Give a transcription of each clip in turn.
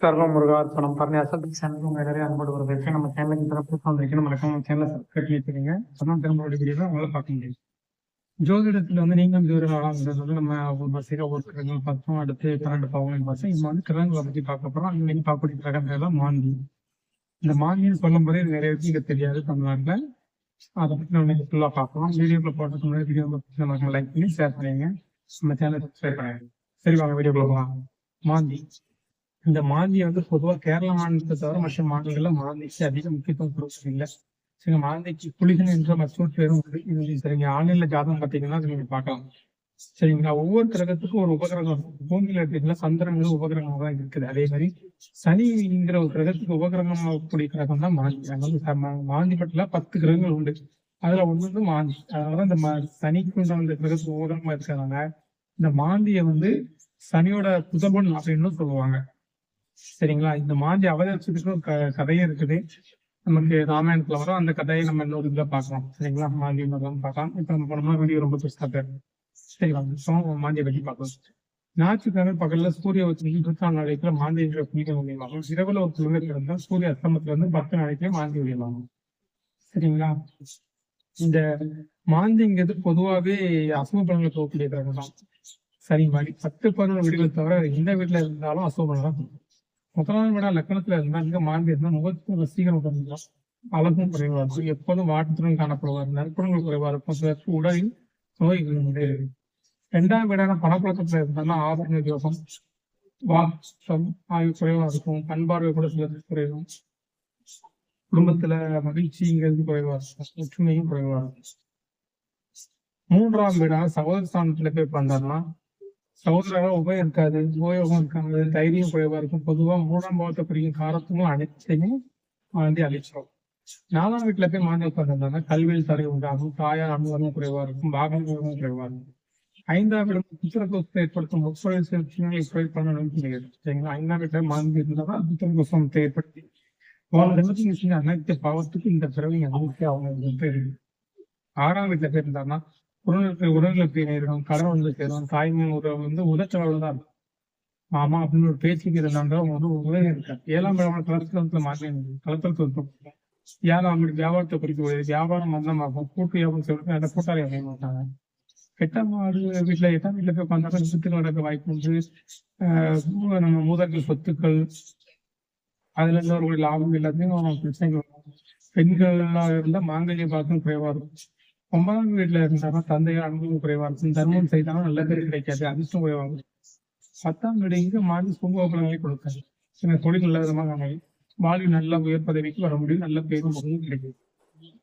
சர்வ முருகார்ப்பணம் பரணியாசத்துக்கு சேனல் உங்க எல்லாரையும் அன்போடு வரவேற்க நம்ம சேனலுக்கு சிறப்பு வந்திருக்கு நம்ம நம்ம சேனலை சப்ஸ்கிரைப் பண்ணி வச்சுக்கோங்க அப்பதான் திரும்ப வீடியோ உங்களால் பார்க்க முடியும். ஜோதிடத்தில் வந்து நீங்களும் ஜோதிடராங்கிறது வந்து நம்ம ஒரு பஸ்ஸில் ஒரு கிரகங்கள் பார்த்தோம். அடுத்து பன்னெண்டு பாவங்கள் பார்த்தோம். இப்போ வந்து கிரகங்களை பற்றி பார்க்க போகிறோம் அங்கே இன்னைக்கு பார்க்கக்கூடிய கிரகங்கள் தான் மாந்தி. இந்த மாந்தின்னு சொல்லும் போதே நிறைய பேருக்கு இங்க தெரியாது தமிழ்நாட்டில். அதை பற்றி நம்ம இன்னைக்கு ஃபுல்லாக பார்க்கலாம். வீடியோக்குள்ள போடுறதுக்கு முன்னாடி வீடியோ நம்ம லைக் பண்ணி ஷேர் பண்ணிடுங்க நம்ம சேனலை சப்ஸ்கிரைப் பண்ணிடுங்க சரி வாங்க வீடியோக்குள்ள போகலாம். மாந்தி. இந்த மாந்தி வந்து பொதுவாக கேரள மாநிலத்தை தவிர மற்ற மாநிலங்களில் மாந்திக்கு அதிக முக்கியத்துவம் கொடுக்குறதில்ல. சரிங்க மாந்திக்கு புலிகள் என்ற மற்றொரு பேரும் உண்டு. இது சரிங்க ஆன்லைன்ல ஜாதகம் பார்த்தீங்கன்னா சரி நீங்க பார்க்கலாம். சரிங்களா ஒவ்வொரு கிரகத்துக்கும் ஒரு உபகிரகம் இருக்கும். பூமியில எடுத்தீங்கன்னா சந்திரங்கிறது உபகிரகம் தான் இருக்குது. அதே மாதிரி சனிங்கிற ஒரு கிரகத்துக்கு உபகிரகம் கூடிய கிரகம் தான் மாந்தி. அதாவது மாந்தி மட்டும் பத்து கிரகங்கள் உண்டு. அதுல ஒண்ணு வந்து மாந்தி. அதனால இந்த சனிக்கு உண்டான கிரகத்துக்கு உபகிரகமா இருக்கிறதுனால இந்த மாந்தியை வந்து சனியோட புதபன் அப்படின்னு சொல்லுவாங்க. சரிங்களா? இந்த மாஞ்சி அவதரிச்சதுக்கு ஒரு க- கதையே இருக்குது. நமக்கு ராமாயணத்துல வரும். அந்த கதையை நம்ம இன்னொரு இதுல பாக்கலாம் சரிங்களா? மாஞ்சி இன்னொரு பார்க்கலாம். இப்ப நம்ம போனோம்னா வீடியோ ரொம்ப பெருசா போயிடும் சரிங்களா? இப்போ மாந்தியை பற்றி பார்க்கலாம். ஞாயிற்றுக்கிழமை பகல்ல சூரிய வச்சு நாளைக்குள்ள மாந்தி என்ற புனித இரவுல ஒரு கிழமை இருந்தா சூரிய அஸ்தமத்துல இருந்து பத்து நாளைக்குள்ள மாந்தி முடியுமாகும் சரிங்களா? இந்த மாந்திங்கிறது பொதுவாகவே அசும பலன்களை போகக்கூடிய கிரகம் தான் சரி மாதிரி பத்து பதினொன்று வீடுகள் தவிர எந்த வீட்டுல இருந்தாலும் அசும பலன் தான் முதலாம் விட லக்கணத்துல இருந்தா இங்க மாந்தி இருந்தா முகத்துக்கு ரசிகரம் பண்ணிக்கலாம் அழகும் குறைவா இருக்கும். எப்போதும் வாட்டத்துடன் காணப்படுவார். நற்புணங்கள் குறைவா இருக்கும். சிலருக்கு உடலில் நோய்கள் உண்டு. இரண்டாம் வீடான பணப்புழக்கத்துல இருந்தாலும் ஆபரண யோகம் வாசம் ஆய்வு குறைவா இருக்கும். பண்பார்வை கூட சிலருக்கு குறைவும் குடும்பத்துல மகிழ்ச்சிங்கிறது குறைவா இருக்கும். ஒற்றுமையும் குறைவா இருக்கும். மூன்றாம் வீடான சகோதர ஸ்தானத்துல போய் பண்ணாருன்னா சகோதரராக உபயம் இருக்காது உபயோகம் இருக்காது தைரியம் குறைவா இருக்கும். பொதுவா மூணாம் பாவத்தை பிரிக்கும் காரத்தும் அனைத்தையும் மாந்தி அழிச்சிடும் நாலாம் வீட்டுல போய் மாந்தி உட்கார்ந்தாங்க கல்வியில் தடை உண்டாகும் தாயார் அனுபவமும் குறைவா இருக்கும் பாகங்களும் குறைவா இருக்கும். ஐந்தாம் வீடு புத்திரகோஷத்தை ஏற்படுத்தும் முப்பது சில விஷயங்களை சரிங்களா? ஐந்தாம் வீட்டுல மாந்தி இருந்தால் புத்திரகோஷத்தை ஏற்படுத்தி. விஷயம் அனைத்து பாவத்துக்கும் இந்த பிறவி அனைத்து அவங்க பேர் ஆறாம் வீட்டுல போய் இருந்தாங்கன்னா உடலுக்கு உடலுக்கு நேரிடும் கடன் வந்து சேரும் தாய்மை உறவு வந்து உதச்சவர்கள் தான் இருக்கும். மாமா அப்படின்னு ஒரு பேச்சுக்கு இருந்தாங்க ஒரு உதவி இருக்காரு ஏழாம் கிழமை கலத்திரத்துல மாற்றி கலத்தல் தொழில்நுட்பம் ஏழாம் வீடு வியாபாரத்தை குறிக்கக்கூடிய வியாபாரம் மந்தமாகும். கூட்டு வியாபாரம் சொல்லிட்டு அந்த கூட்டாளி அமைய மாட்டாங்க. எட்டாம் மாடு வீட்டுல எட்டாம் வீட்டுல போய் உட்காந்தாக்க விபத்துகள் நடக்க வாய்ப்பு உண்டு. ஆஹ் நம்ம மூதர்கள் சொத்துக்கள் அதுல இருந்து ஒரு லாபம் எல்லாத்தையும் பிரச்சனைகள் பெண்களாக பெண்களா இருந்தா மாங்கல்ய பாக்கம் குறைவா இருக்கும். ஒன்பதாம் வீட்டுல இருந்தாலும் தந்தையார் அனுபவம் குறைவா இருக்கும் தர்மம் செய்தாலும் நல்ல பேர் கிடைக்காது. அதிர்ஷ்டம் குறைவா பத்தாம் வீடு இங்க மாறி சுங்கோபலங்களை கொடுக்காது சில தொழில் நல்ல விதமாக அமையும் வாழ்வு நல்ல உயர் பதவிக்கு வர முடியும். நல்ல பேரும் புகழும் கிடைக்கும்.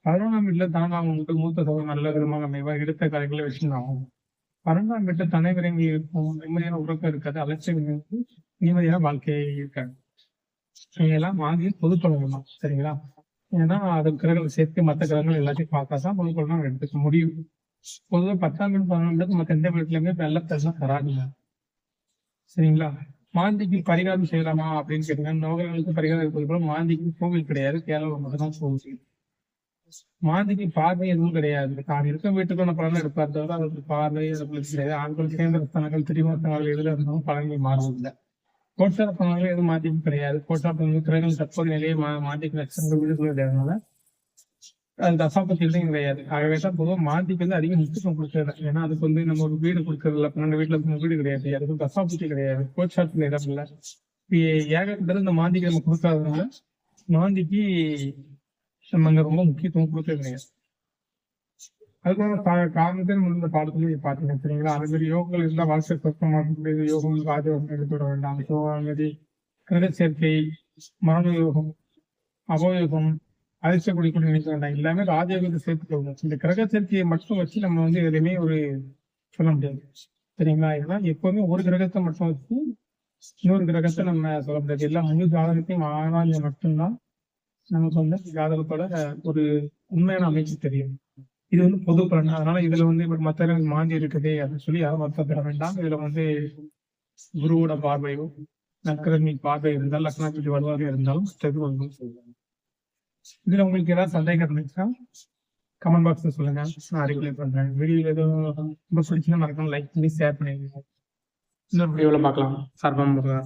பதினொன்றாம் வீட்டுல தானாக உங்களுக்கு மூத்த சகோதரர் நல்ல விதமாக அமைவா எடுத்த காரியங்களை வச்சு ஆகும் பன்னெண்டாம் வீட்டுல தனை இருக்கும். நிம்மதியான உறக்கம் இருக்காது. அலட்சியம் நிம்மதியான வாழ்க்கையை இருக்காது. இவையெல்லாம் வாங்கி பொது தொடங்கலாம் சரிங்களா? ஏன்னா அது கிரகங்கள் சேர்த்து மற்ற கிரகங்கள் எல்லாத்தையும் பார்த்தா தான் பொது பலன் எடுத்துக்க முடியும். பொதுவாக பத்தாம் வீடு பதினொன்றுக்கு மற்ற எந்த வீட்டுலையுமே வெள்ள பெருசாக தராதுங்க சரிங்களா? மாந்திக்கு பரிகாரம் செய்யலாமா அப்படின்னு கேட்டீங்கன்னா நோகர்களுக்கு பரிகாரம் இருப்பது போல மாந்திக்கு கோவில் கிடையாது கேரளம் மட்டும்தான் கோவில் மாந்திக்கு பார்வை எதுவும் கிடையாது. தான் இருக்க வீட்டுக்கான பலன் எடுப்பார் தவிர அதற்கு பார்வை அதுக்கு கிடையாது ஆண்கள் சேர்ந்த ஸ்தானங்கள் திரிமத்தனங்கள் எதுல இருந்தாலும் பலன்கள் மாறுவதில்லை. கோட்டார பலன்கள் எதுவும் மாந்திக்கு கிடையாது. கோட்டார பலன்கள் கிரகங்கள் தற்போது நிலையை மா மாந்திக்கு லட்சங்கள் வீடுகள் அது தசாபத்திலையும் கிடையாது. ஆகவே தான் பொதுவாக மாந்திக்கு வந்து அதிக முக்கியத்துவம் கொடுக்கறது. ஏன்னா அதுக்கு வந்து நம்ம ஒரு வீடு கொடுக்கறதுல பன்னெண்டு வீட்டுல நம்ம வீடு கிடையாது. அதுக்கு தசாபத்தி கிடையாது. கோச்சாரத்துல இடம் இல்லை. ஏகத்தில் இந்த மாந்திக்கு நம்ம கொடுக்காததுனால மாந்திக்கு நம்ம அங்கே ரொம்ப முக்கியத்துவம் கொடுக்கறது கிடையாது. அதுக்காக காரணத்தின் காரணத்தை நம்ம இந்த சரிங்களா அது மாதிரி யோகங்கள் இருந்தா வாழ்க்கை சொத்தமாக முடியாது யோகம் ராஜயோகம் எடுத்துவிட வேண்டாம். சோகாங்கதி கிரக சேர்க்கை மரண யோகம் அபயோகம் அதிர்ஷ்ட குடி நினைக்க வேண்டாம். எல்லாமே ராஜயோகத்தை சேர்த்துக்கோங்க. இந்த கிரக சேர்க்கையை மட்டும் வச்சு நம்ம வந்து எதுலையுமே ஒரு சொல்ல முடியாது. சரிங்களா? ஏன்னா எப்பவுமே ஒரு கிரகத்தை மட்டும் வச்சு இன்னொரு கிரகத்தை நம்ம சொல்ல முடியாது. எல்லா முழு ஜாதகத்தையும் ஆராய்ச்சி மட்டும்தான் நமக்கு வந்து ஜாதகத்தோட ஒரு உண்மையான அமைப்பு தெரியும். இது வந்து பொது பலன். அதனால இதுல வந்து இப்ப மத்த மாஞ்சி இருக்குது அப்படின்னு சொல்லி யாரும் வருத்தப்பட வேண்டாம். இதுல வந்து குருவோட பார்வையோ நக்கரமி பார்வை இருந்தால் லக்னாதிபதி வருவாக இருந்தாலும் மற்றது வந்து சொல்லுவாங்க. இதுல உங்களுக்கு ஏதாவது சந்தேகம் இருந்துச்சா கமெண்ட் பாக்ஸ்ல சொல்லுங்க. நான் ரிப்ளை பண்றேன். வீடியோ எதுவும் ரொம்ப பிடிச்சுன்னா மறக்காம லைக் பண்ணி ஷேர் பண்ணிடுங்க. இன்னொரு வீடியோவில் பார்க்கலாம். சர்வம் முருகா